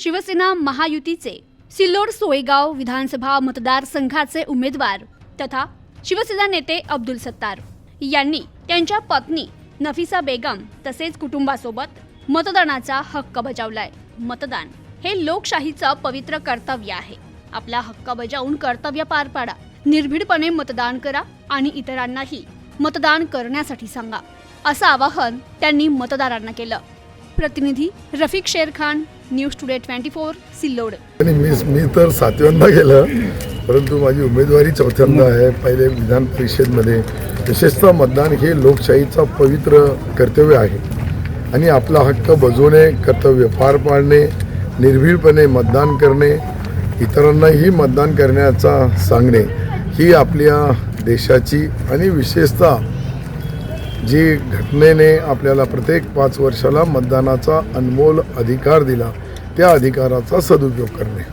शिवसेना महायुतीचे सिल्लोड सोयगाव विधानसभा मतदारसंघाचे उमेदवार तथा शिवसेना नेते अब्दुल सत्तार यांनी त्यांच्या पत्नी नफिसा बेगम तसेच कुटुंबासोबत मतदानाचा हक्क बजावलाय. मतदान हे लोकशाहीचं पवित्र कर्तव्य आहे. आपला हक्क बजावून कर्तव्य पार पाडा. निर्भीडपणे मतदान करा आणि इतरांनाही मतदान करण्यासाठी सांगा. असं आवाहन त्यांनी मतदारांना केलं. प्रतिनिधी Rafiq Sher Khan news today twenty four Sillod. आणि मी मी तर सातव्यांदा गेलं परंतु माझी उमेदवारी चौथ्यांदा आहे. पहिले विधान परिषदमध्ये विशेषतः मतदान हे लोकशाहीचा पवित्र कर्तव्य आहे. आणि आपला हक्क बजवणे कर्तव्य पार पाडणे निर्भीडपणे मतदान करणे इतरांनाही मतदान करण्याचा सांगणे ही आपल्या देशाची आणि विशेषतः जी घटनेने आपल्याला प्रत्येक पाच वर्षाला मतदानाचा अनमोल अधिकार दिला त्या अधिकाराचा सदुपयोग करणे.